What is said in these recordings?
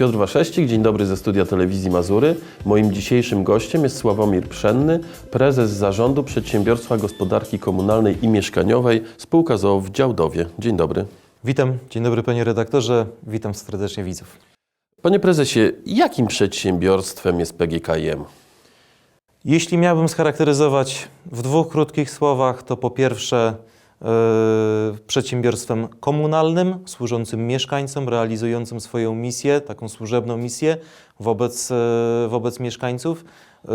Piotr Waszewski, dzień dobry ze studia telewizji Mazury. Moim dzisiejszym gościem jest Sławomir Pszenny, prezes zarządu Przedsiębiorstwa Gospodarki Komunalnej i Mieszkaniowej, spółka ZOO w Działdowie. Dzień dobry. Witam, dzień dobry panie redaktorze, witam serdecznie widzów. Panie prezesie, jakim przedsiębiorstwem jest PGKiM? Jeśli miałbym scharakteryzować w dwóch krótkich słowach, to po pierwsze przedsiębiorstwem komunalnym, służącym mieszkańcom, realizującym swoją misję, taką służebną misję wobec, yy, wobec mieszkańców, yy,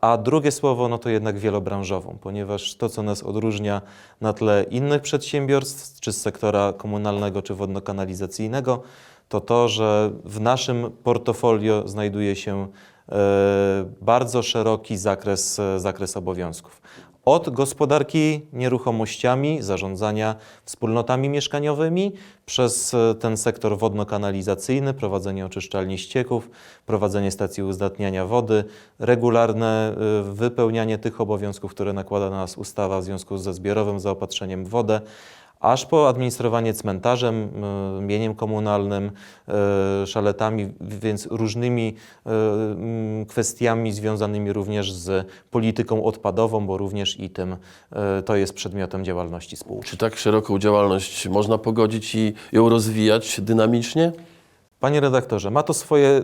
a drugie słowo no to jednak wielobranżową, ponieważ to, co nas odróżnia na tle innych przedsiębiorstw, czy z sektora komunalnego, czy wodno-kanalizacyjnego, to to, że w naszym portfolio znajduje się e, bardzo szeroki zakres, e, zakres obowiązków. Od gospodarki nieruchomościami, zarządzania wspólnotami mieszkaniowymi, przez e, ten sektor wodno-kanalizacyjny, prowadzenie oczyszczalni ścieków, prowadzenie stacji uzdatniania wody, regularne e, wypełnianie tych obowiązków, które nakłada na nas ustawa w związku ze zbiorowym zaopatrzeniem w wodę, aż po administrowanie cmentarzem, y, mieniem komunalnym, y, szaletami, więc różnymi mm, kwestiami związanymi również z polityką odpadową, bo również i tym to jest przedmiotem działalności spółki. Czy tak szeroką działalność można pogodzić i ją rozwijać dynamicznie? Panie redaktorze, ma to swoje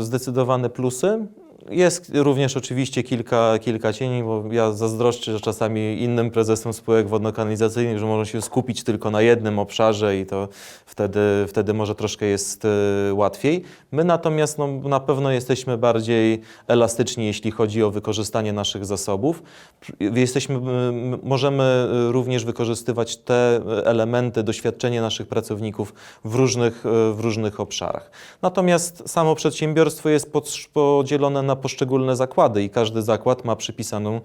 zdecydowane plusy. Jest również oczywiście kilka, kilka cieni, bo ja zazdroszczę że czasami innym prezesom spółek wodno-kanalizacyjnych, że mogą się skupić tylko na jednym obszarze i to wtedy, wtedy może troszkę jest y, łatwiej. My natomiast no, na pewno jesteśmy bardziej elastyczni, jeśli chodzi o wykorzystanie naszych zasobów. Jesteśmy, możemy y, również wykorzystywać te elementy, doświadczenie naszych pracowników w różnych, y, w różnych obszarach. Natomiast samo przedsiębiorstwo jest pod, podzielone na poszczególne zakłady i każdy zakład ma przypisaną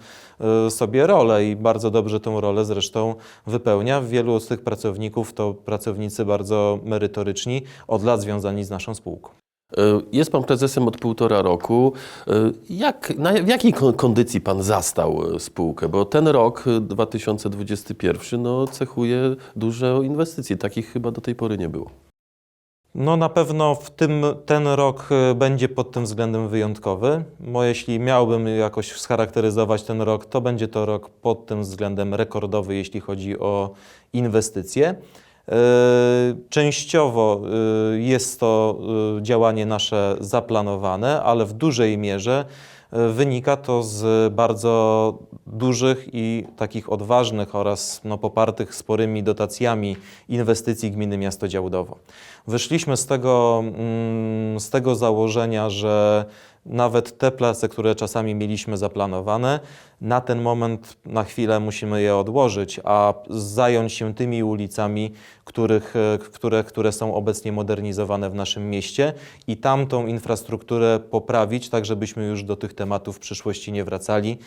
y, sobie rolę i bardzo dobrze tę rolę zresztą wypełnia. Wielu z tych pracowników to pracownicy bardzo merytoryczni, od lat związani z naszą spółką. Y, Jest pan prezesem od półtora roku. Y, Jak, na, w jakiej kon- kondycji pan zastał spółkę? Bo ten rok y, 2021 no, cechuje duże inwestycje. Takich chyba do tej pory nie było. No na pewno w tym, ten rok y, będzie pod tym względem wyjątkowy. Bo jeśli miałbym jakoś scharakteryzować ten rok, to będzie to rok pod tym względem rekordowy, jeśli chodzi o inwestycje. Y, Częściowo y, jest to działanie nasze zaplanowane, ale w dużej mierze wynika to z bardzo dużych i takich odważnych oraz no, popartych sporymi dotacjami inwestycji gminy Miasto Działdowo. Wyszliśmy z tego, mm, z tego założenia, że nawet te place, które czasami mieliśmy zaplanowane, na ten moment, na chwilę musimy je odłożyć, a zająć się tymi ulicami, których, e, które, które są obecnie modernizowane w naszym mieście i tamtą infrastrukturę poprawić, tak żebyśmy już do tych tematów w przyszłości nie wracali.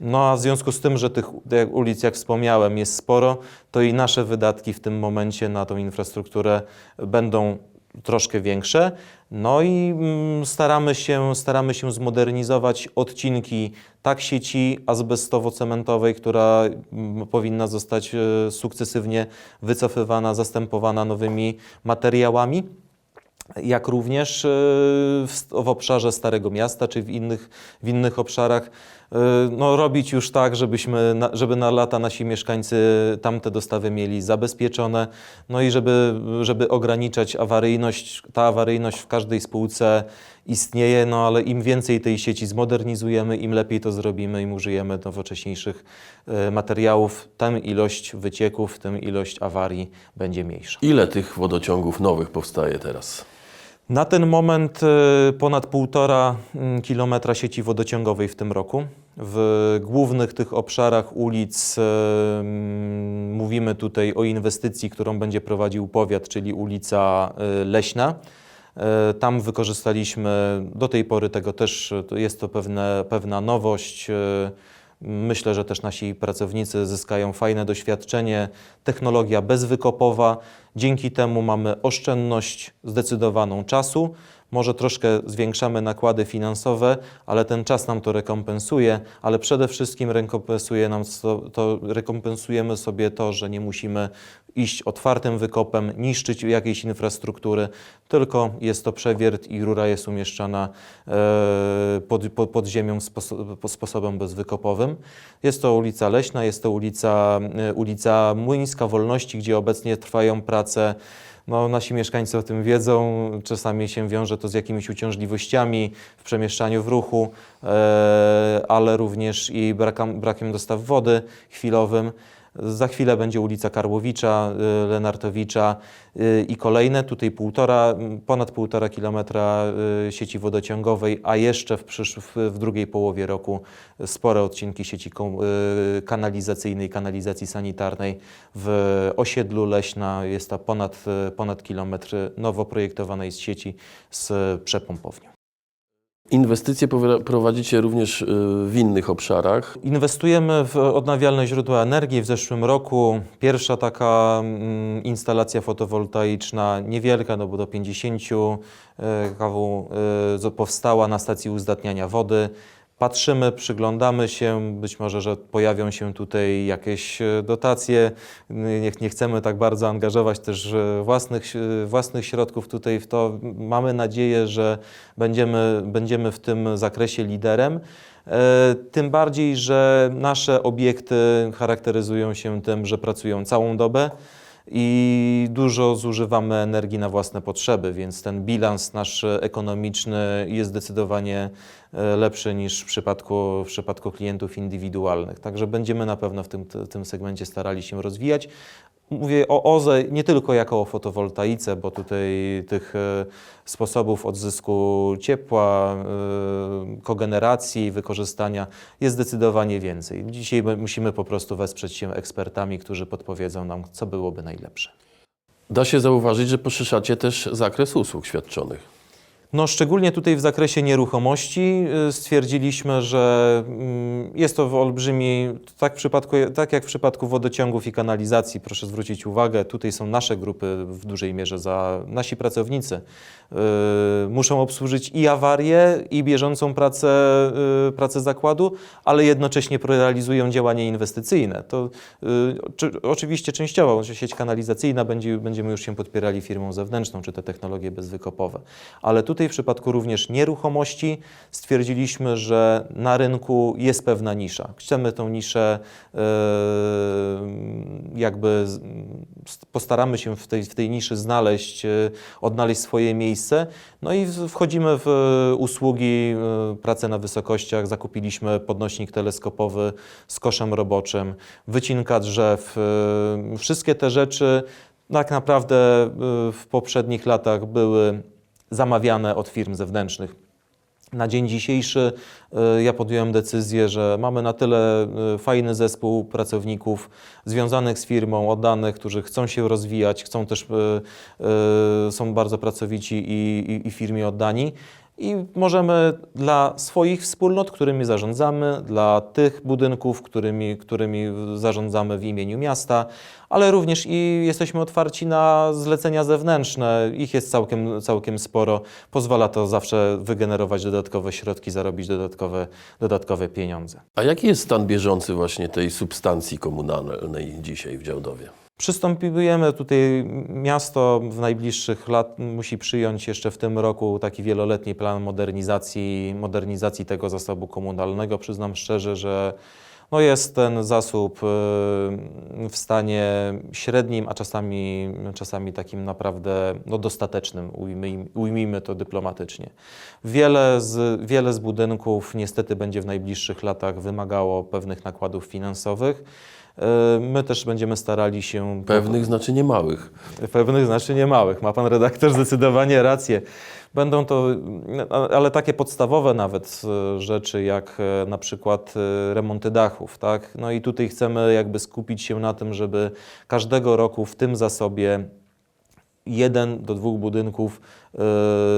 No a w związku z tym, że tych ulic, jak wspomniałem, jest sporo, to i nasze wydatki w tym momencie na tą infrastrukturę będą troszkę większe. No i mm, staramy się, staramy się zmodernizować odcinki tak sieci azbestowo-cementowej, która mm, powinna zostać e, sukcesywnie wycofywana, zastępowana nowymi materiałami jak również e, w, obszarze Starego Miasta czy w innych, w innych obszarach e, no, robić już tak, żebyśmy, żeby na lata nasi mieszkańcy tamte dostawy mieli zabezpieczone, no i żeby, żeby ograniczać awaryjność. Ta awaryjność w każdej spółce istnieje, no ale im więcej tej sieci zmodernizujemy, im lepiej to zrobimy, im użyjemy nowocześniejszych e, materiałów, tym ilość wycieków, tym ilość awarii będzie mniejsza. Ile tych wodociągów nowych powstaje teraz? Na ten moment y, ponad półtora mm, kilometra sieci wodociągowej w tym roku. W głównych tych obszarach ulic y, mm, mówimy tutaj o inwestycji, którą będzie prowadził powiat, czyli ulica y, Leśna. Tam wykorzystaliśmy do tej pory tego też, jest to pewne, pewna nowość. Myślę, że też nasi pracownicy zyskają fajne doświadczenie. Technologia bezwykopowa Dzięki temu mamy oszczędność zdecydowaną czasu. Może troszkę zwiększamy nakłady finansowe, ale ten czas nam to rekompensuje, ale przede wszystkim rekompensuje nam to, rekompensujemy sobie to, że nie musimy iść otwartym wykopem, niszczyć jakiejś infrastruktury, tylko jest to przewiert i rura jest umieszczana e, pod, pod, pod ziemią sposo- po- sposobem bezwykopowym. Jest to ulica Leśna, jest to ulica, e, ulica Młyńska Wolności, gdzie obecnie trwają prace no, nasi mieszkańcy o tym wiedzą. Czasami się wiąże to z jakimiś uciążliwościami w przemieszczaniu w ruchu, e, ale również i brakiem, brakiem dostaw wody chwilowym. Za chwilę będzie ulica Karłowicza, y, Lenartowicza y, i kolejne, tutaj półtora, ponad półtora kilometra y, sieci wodociągowej, a jeszcze w, przysz, w, drugiej połowie roku spore odcinki sieci kanalizacyjnej, kanalizacji sanitarnej. W osiedlu Leśna jest to ponad, ponad kilometr nowo projektowanej sieci z przepompownią. Inwestycje prowadzicie również y, w innych obszarach. Inwestujemy w odnawialne źródła energii. W zeszłym roku pierwsza taka mm, instalacja fotowoltaiczna, niewielka, no bo do 50 e, kW zo- powstała na stacji uzdatniania wody. Patrzymy, przyglądamy się, być może, że pojawią się tutaj jakieś e, dotacje. Nie, nie chcemy tak bardzo angażować też e, własnych, e, własnych środków tutaj w to. Mamy nadzieję, że będziemy, będziemy w tym zakresie liderem. Tym bardziej, że nasze obiekty charakteryzują się tym, że pracują całą dobę i dużo zużywamy energii na własne potrzeby, więc ten bilans nasz ekonomiczny jest zdecydowanie e, lepszy niż w przypadku, w przypadku klientów indywidualnych. Także będziemy na pewno w tym, tym segmencie starali się rozwijać. Mówię o OZE nie tylko jako o fotowoltaice, bo tutaj tych e, sposobów odzysku ciepła, e, kogeneracji, wykorzystania jest zdecydowanie więcej. Dzisiaj my- musimy po prostu wesprzeć się ekspertami, którzy podpowiedzą nam, co byłoby najlepsze. Da się zauważyć, że poszerzacie też zakres usług świadczonych. No, szczególnie tutaj w zakresie nieruchomości y, stwierdziliśmy, że mm, jest to w olbrzymi, tak, w przypadku, tak jak w przypadku wodociągów i kanalizacji, proszę zwrócić uwagę, tutaj są nasze grupy w dużej mierze, za nasi pracownicy. y, Muszą obsłużyć i awarię, i bieżącą pracę, y, pracę zakładu, ale jednocześnie realizują działania inwestycyjne. To czy, oczywiście częściowo, sieć kanalizacyjna będzie, będziemy już się podpierali firmą zewnętrzną, czy te technologie bezwykopowe. Ale tutaj w przypadku również nieruchomości stwierdziliśmy, że na rynku jest pewna nisza. Chcemy tą niszę e, jakby postaramy się w tej, w tej niszy znaleźć, e, odnaleźć swoje miejsce. No i wchodzimy w e, usługi, pracę na wysokościach. Zakupiliśmy podnośnik teleskopowy z koszem roboczym, wycinka drzew. Wszystkie te rzeczy tak naprawdę w poprzednich latach były zamawiane od firm zewnętrznych. Na dzień dzisiejszy e, ja podjąłem decyzję, że mamy na tyle e, fajny zespół pracowników związanych z firmą, oddanych, którzy chcą się rozwijać, chcą też, e, są bardzo pracowici i, i, i firmie oddani. I możemy dla swoich wspólnot, którymi zarządzamy, dla tych budynków, którymi, którymi zarządzamy w imieniu miasta, ale również i jesteśmy otwarci na zlecenia zewnętrzne. Ich jest całkiem, całkiem sporo. Pozwala to zawsze wygenerować dodatkowe środki, zarobić dodatkowe, dodatkowe pieniądze. A jaki jest stan bieżący właśnie tej substancji komunalnej dzisiaj w Działdowie? Przystępujemy tutaj, miasto w najbliższych lat musi przyjąć jeszcze w tym roku taki wieloletni plan modernizacji, modernizacji tego zasobu komunalnego. Przyznam szczerze, że no jest ten zasób y, w stanie średnim, a czasami, czasami takim naprawdę no, dostatecznym, ujmijmy, ujmijmy to dyplomatycznie. Wiele z, wiele z budynków niestety będzie w najbliższych latach wymagało pewnych nakładów finansowych. Y, My też będziemy starali się Pewnych znaczy niemałych. Pewnych znaczy nie małych. Ma pan redaktor zdecydowanie rację. Będą to, ale takie podstawowe nawet e, rzeczy, jak e, na przykład e, remonty dachów, tak? No i tutaj chcemy jakby skupić się na tym, żeby każdego roku w tym zasobie jeden do dwóch budynków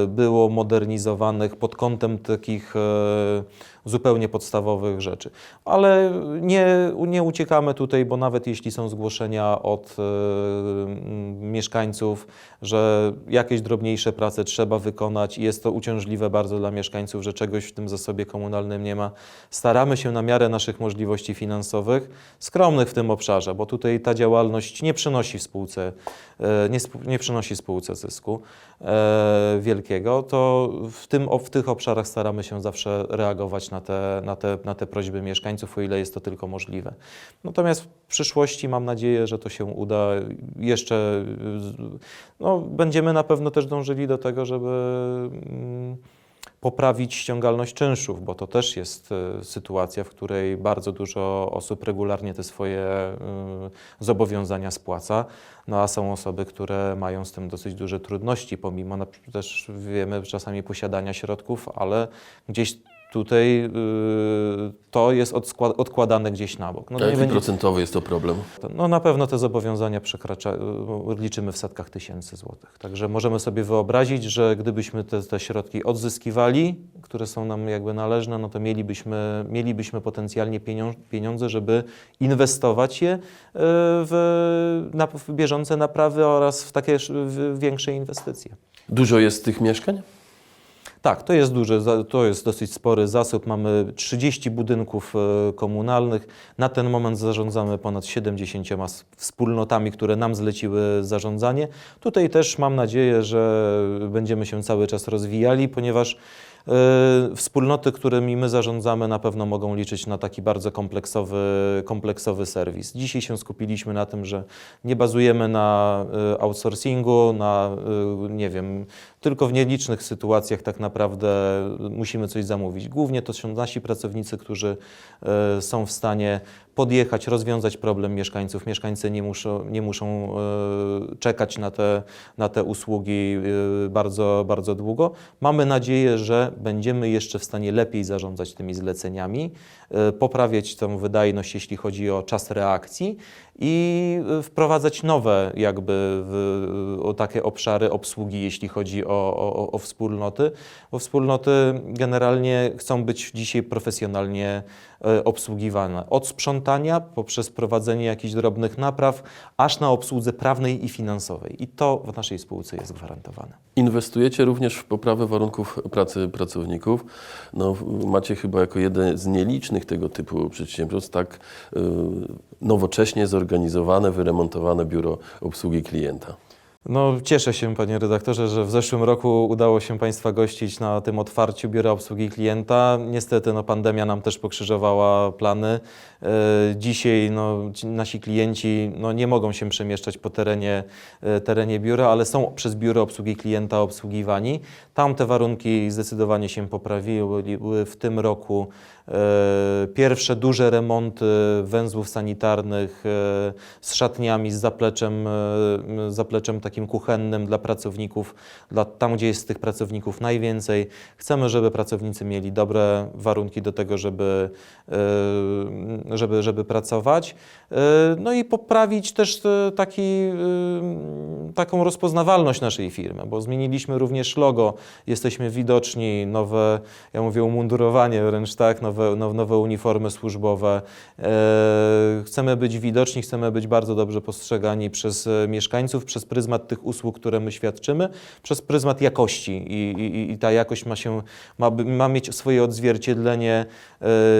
było modernizowanych pod kątem takich e, zupełnie podstawowych rzeczy. Ale nie, nie uciekamy tutaj, bo nawet jeśli są zgłoszenia od e, mieszkańców, że jakieś drobniejsze prace trzeba wykonać i jest to uciążliwe bardzo dla mieszkańców, że czegoś w tym zasobie komunalnym nie ma, staramy się na miarę naszych możliwości finansowych, skromnych w tym obszarze, bo tutaj ta działalność nie przynosi spółce, e, nie, nie przynosi spółce zysku e, wielkiego, to w, tym, w tych obszarach staramy się zawsze reagować na te, na, te, na te prośby mieszkańców, o ile jest to tylko możliwe. Natomiast w przyszłości mam nadzieję, że to się uda jeszcze. No, będziemy na pewno też dążyli do tego, żeby mm, poprawić ściągalność czynszów, bo to też jest e, sytuacja, w której bardzo dużo osób regularnie te swoje e, zobowiązania spłaca, no a są osoby, które mają z tym dosyć duże trudności, pomimo też wiemy czasami posiadania środków, ale gdzieś tutaj y, to jest odkładane gdzieś na bok. No, A nie jaki będzie- procentowy jest to problem? no na pewno te zobowiązania przekracza, liczymy w setkach tysięcy złotych. Także możemy sobie wyobrazić, że gdybyśmy te, te środki odzyskiwali, które są nam jakby należne, no to mielibyśmy, mielibyśmy potencjalnie pieniądze, żeby inwestować je y, w, na, w bieżące naprawy oraz w takie w większe inwestycje. Dużo jest tych mieszkań? Tak, to jest duży, to jest dosyć spory zasób. Mamy 30 budynków e, komunalnych. Na ten moment zarządzamy ponad 70 s- wspólnotami, które nam zleciły zarządzanie. Tutaj też mam nadzieję, że będziemy się cały czas rozwijali, ponieważ wspólnoty, którymi my zarządzamy, na pewno mogą liczyć na taki bardzo kompleksowy, kompleksowy serwis. Dzisiaj się skupiliśmy na tym, że nie bazujemy na e, outsourcingu, na, e, nie wiem, tylko w nielicznych sytuacjach tak naprawdę musimy coś zamówić. Głównie to są nasi pracownicy, którzy są w stanie podjechać, rozwiązać problem mieszkańców. Mieszkańcy nie muszą, nie muszą czekać na te, na te usługi e, bardzo, bardzo długo. Mamy nadzieję, że będziemy jeszcze w stanie lepiej zarządzać tymi zleceniami, e, poprawiać tę wydajność, jeśli chodzi o czas reakcji i e, wprowadzać nowe jakby w, takie obszary obsługi, jeśli chodzi o, o, o wspólnoty, bo wspólnoty generalnie chcą być dzisiaj profesjonalnie obsługiwane. Od sprzątania poprzez prowadzenie jakichś drobnych napraw, aż na obsłudze prawnej i finansowej. I to w naszej spółce jest gwarantowane. Inwestujecie również w poprawę warunków pracy pracowników. No, macie chyba jako jeden z nielicznych tego typu przedsiębiorstw tak y, nowocześnie zorganizowane, wyremontowane biuro obsługi klienta. No, cieszę się, panie redaktorze, że w zeszłym roku udało się Państwa gościć na tym otwarciu Biura Obsługi Klienta. Niestety no, pandemia nam też pokrzyżowała plany. E, dzisiaj no, ci nasi klienci no, nie mogą się przemieszczać po terenie, e, terenie biura, ale są przez Biuro Obsługi Klienta obsługiwani. Tam te warunki zdecydowanie się poprawiły. Były w tym roku e, pierwsze duże remonty węzłów sanitarnych z szatniami, z zapleczem, zapleczem takim kuchennym dla pracowników, dla, tam gdzie jest tych pracowników najwięcej. Chcemy, żeby pracownicy mieli dobre warunki do tego, żeby, e, żeby, żeby pracować. E, No i poprawić też e, taki, taką rozpoznawalność naszej firmy, bo zmieniliśmy również logo, jesteśmy widoczni, nowe, ja mówię umundurowanie wręcz tak, nowe, now- nowe uniformy służbowe. Chcemy być widoczni, chcemy być bardzo dobrze postrzegani przez mieszkańców, przez pryzmat tych usług, które my świadczymy, przez pryzmat jakości i, i, i ta jakość ma, się, ma, ma mieć swoje odzwierciedlenie e,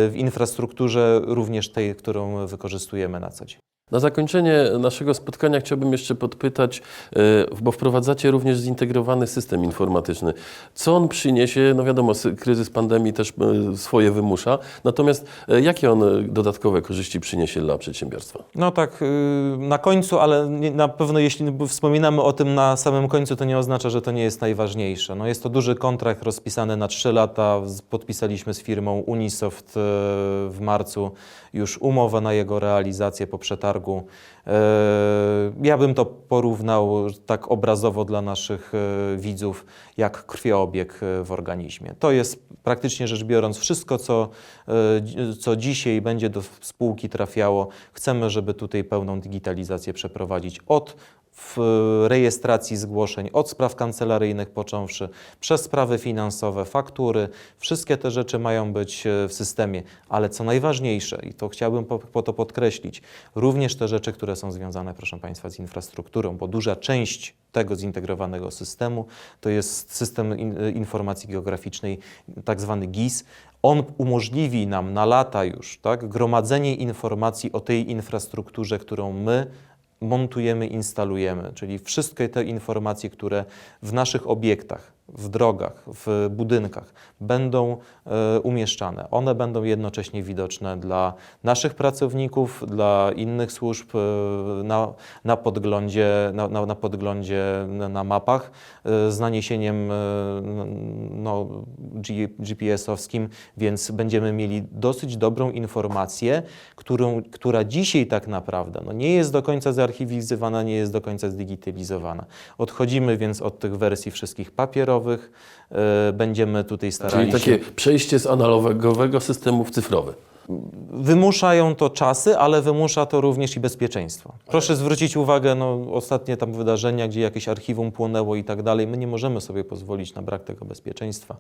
w infrastrukturze również tej, którą wykorzystujemy na co dzień. Na zakończenie naszego spotkania chciałbym jeszcze podpytać, e, bo wprowadzacie również zintegrowany system informatyczny. Co on przyniesie? No wiadomo, kryzys pandemii też e, swoje wymusza. Natomiast e, jakie on dodatkowe korzyści przyniesie dla przedsiębiorstwa? No tak, y, na końcu, ale na pewno jeśli wspominamy o tym na samym końcu, to nie oznacza, że to nie jest najważniejsze. No jest to duży kontrakt rozpisany na 3 lata. Podpisaliśmy z firmą Unisoft w marcu już umowę na jego realizację po przetargu. Y, Ja bym to porównał tak obrazowo dla naszych y, widzów, jak krwiobieg y, w organizmie. To jest praktycznie rzecz biorąc wszystko, co, co dzisiaj będzie do spółki trafiało. Chcemy, żeby tutaj pełną digitalizację przeprowadzić od w rejestracji zgłoszeń, od spraw kancelaryjnych począwszy, przez sprawy finansowe, faktury. Wszystkie te rzeczy mają być e, w systemie, ale co najważniejsze, i to chciałbym po, po to podkreślić, również te rzeczy, które są związane, proszę Państwa, z infrastrukturą, bo duża część tego zintegrowanego systemu to jest system e, informacji geograficznej, tak zwany GIS. On umożliwi nam na lata już tak, gromadzenie informacji o tej infrastrukturze, którą my montujemy, instalujemy, czyli wszystkie te informacje, które w naszych obiektach, w drogach, w budynkach będą e, umieszczane. One będą jednocześnie widoczne dla naszych pracowników, dla innych służb e, na, na podglądzie, na, na, na, podglądzie na, mapach e, z naniesieniem no, GPS-owskim, więc będziemy mieli dosyć dobrą informację, którą, która dzisiaj tak naprawdę no, nie jest do końca zarchiwizowana, nie jest do końca zdigitalizowana. Odchodzimy więc od tych wersji wszystkich papierowych, e, będziemy tutaj starali Czyli się... takie przejście z analogowego systemu w cyfrowy. Wymuszają to czasy, ale wymusza to również i bezpieczeństwo. Proszę zwrócić uwagę, no, ostatnie tam wydarzenia, gdzie jakieś archiwum płonęło i tak dalej, my nie możemy sobie pozwolić na brak tego bezpieczeństwa,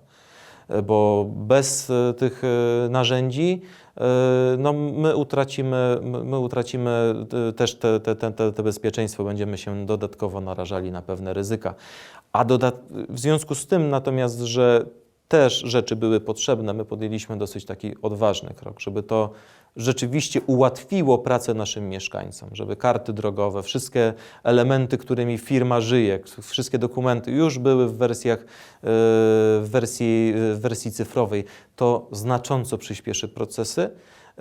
E, bo bez e, tych narzędzi no, my utracimy, my my utracimy też te, te, te, te, te bezpieczeństwo, będziemy się dodatkowo narażali na pewne ryzyka. A w związku z tym natomiast, że też rzeczy były potrzebne, my podjęliśmy dosyć taki odważny krok, żeby to rzeczywiście ułatwiło pracę naszym mieszkańcom, żeby karty drogowe, wszystkie elementy, którymi firma żyje, wszystkie dokumenty już były w wersjach, e, w wersji, w wersji cyfrowej. To znacząco przyspieszy procesy.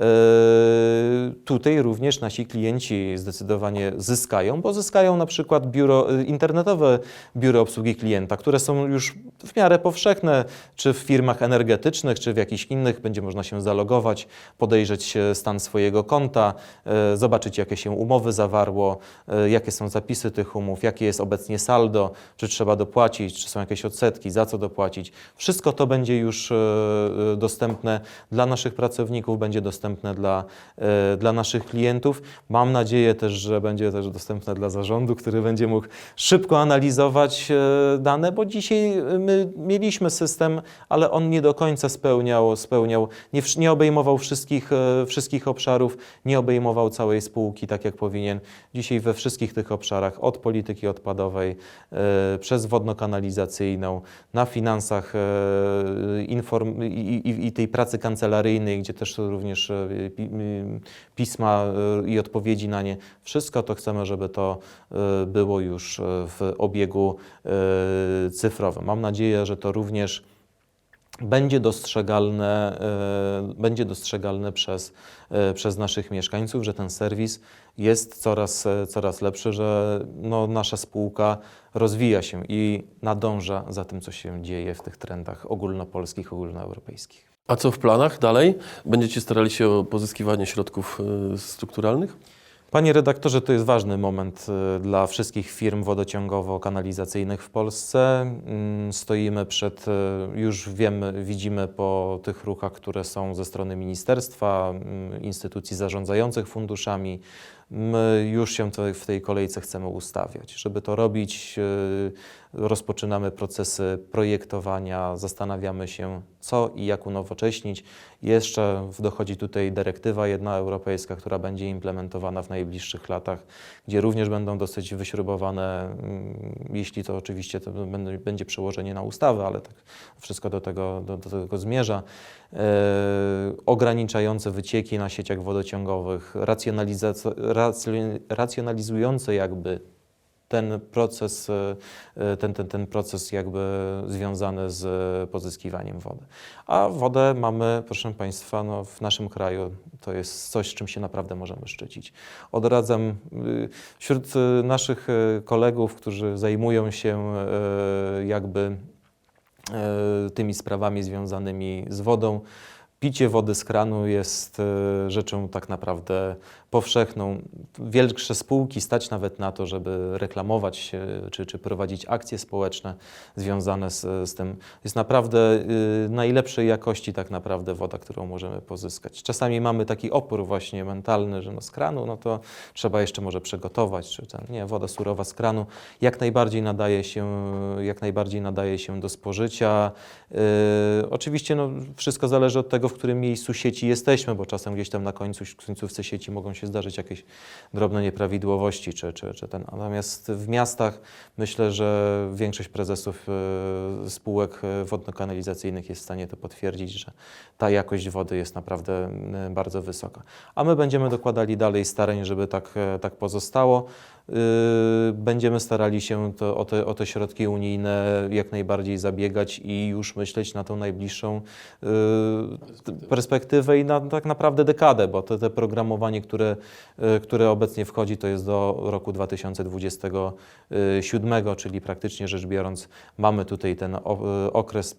E, Tutaj również nasi klienci zdecydowanie zyskają, bo zyskają na przykład biuro, e, internetowe biuro obsługi klienta, które są już w miarę powszechne, czy w firmach energetycznych, czy w jakichś innych. Będzie można się zalogować, podejrzeć stan swojego konta, e, zobaczyć jakie się umowy zawarło, jakie są zapisy tych umów, jakie jest obecnie saldo, czy trzeba dopłacić, czy są jakieś odsetki, za co dopłacić. Wszystko to będzie już dostępne dla naszych pracowników, będzie dostępne dla, e, dla naszych klientów. Mam nadzieję też, że będzie też dostępne dla zarządu, który będzie mógł szybko analizować e, dane, bo dzisiaj e, my mieliśmy system, ale on nie do końca spełniał, spełniał nie, nie obejmował wszystkich, wszystkich obszarów, nie obejmował całej spółki tak jak powinien. Dzisiaj we wszystkich tych obszarach, od polityki odpadowej, przez wodno-kanalizacyjną, na finansach inform, i, i, i tej pracy kancelaryjnej, gdzie też również e, pisma e, i odpowiedzi na nie. Wszystko to chcemy, żeby to e, było już w obiegu cyfrowym. Mam nadzieję, że to również będzie dostrzegalne, będzie dostrzegalne przez, przez naszych mieszkańców, że ten serwis jest coraz, coraz lepszy, że no, nasza spółka rozwija się i nadąża za tym, co się dzieje w tych trendach ogólnopolskich, ogólnoeuropejskich. A co w planach dalej? Będziecie starali się o pozyskiwanie środków y, strukturalnych? Panie redaktorze, to jest ważny moment y, dla wszystkich firm wodociągowo-kanalizacyjnych w Polsce. Mm, Stoimy przed, y, już wiemy, widzimy po tych ruchach, które są ze strony ministerstwa, mm, instytucji zarządzających funduszami. My już się w tej kolejce chcemy ustawiać. Żeby to robić, y, rozpoczynamy procesy projektowania, zastanawiamy się, co i jak unowocześnić. Jeszcze dochodzi tutaj dyrektywa jedna europejska, która będzie implementowana w najbliższych latach, gdzie również będą dosyć wyśrubowane, mm, jeśli to oczywiście to będzie przełożenie na ustawę, ale tak wszystko do tego, do, do tego zmierza. E, ograniczające wycieki na sieciach wodociągowych, racjonalizujące jakby ten proces, e, e, ten, ten, ten proces jakby związany z pozyskiwaniem wody. A wodę mamy, proszę Państwa, no w naszym kraju to jest coś, z czym się naprawdę możemy szczycić. Odradzam wśród naszych kolegów, którzy zajmują się jakby tymi sprawami związanymi z wodą. Picie wody z kranu jest e, rzeczą tak naprawdę powszechną. Większe spółki stać nawet na to, żeby reklamować się czy, czy prowadzić akcje społeczne związane z, z tym. Jest naprawdę y, najlepszej jakości tak naprawdę woda, którą możemy pozyskać. Czasami mamy taki opór właśnie mentalny, że no z kranu, no to trzeba jeszcze może przygotować, czy ten, nie, woda surowa z kranu jak najbardziej nadaje się, jak najbardziej nadaje się do spożycia. Yy, oczywiście no, wszystko zależy od tego, w którym miejscu sieci jesteśmy, bo czasem gdzieś tam na końcu, końcówce sieci mogą się zdarzyć jakieś drobne nieprawidłowości, czy, czy, czy ten. Natomiast w miastach myślę, że większość prezesów yy, spółek yy, wodno-kanalizacyjnych jest w stanie to potwierdzić, że ta jakość wody jest naprawdę bardzo wysoka. A my będziemy dokładali dalej starań, żeby tak, e, tak pozostało. Yy, Będziemy starali się to, o, te, o te środki unijne jak najbardziej zabiegać i już myśleć na tą najbliższą yy, perspektywę i na tak naprawdę dekadę, bo to te programowanie, które, yy, które obecnie wchodzi, to jest do roku 2027, czyli praktycznie rzecz biorąc mamy tutaj ten okres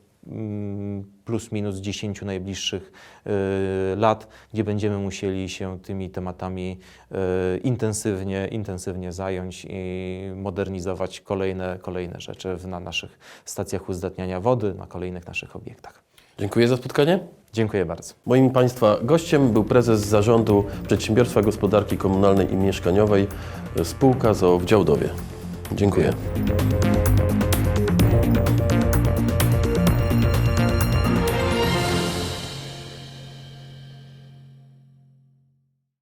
plus minus 10 najbliższych y, lat, gdzie będziemy musieli się tymi tematami y, intensywnie, intensywnie zająć i modernizować kolejne, kolejne rzeczy na naszych stacjach uzdatniania wody, na kolejnych naszych obiektach. Dziękuję za spotkanie. Dziękuję bardzo. Moim Państwa gościem był prezes zarządu Przedsiębiorstwa Gospodarki Komunalnej i Mieszkaniowej spółka ZOO w Działdowie. Dziękuję.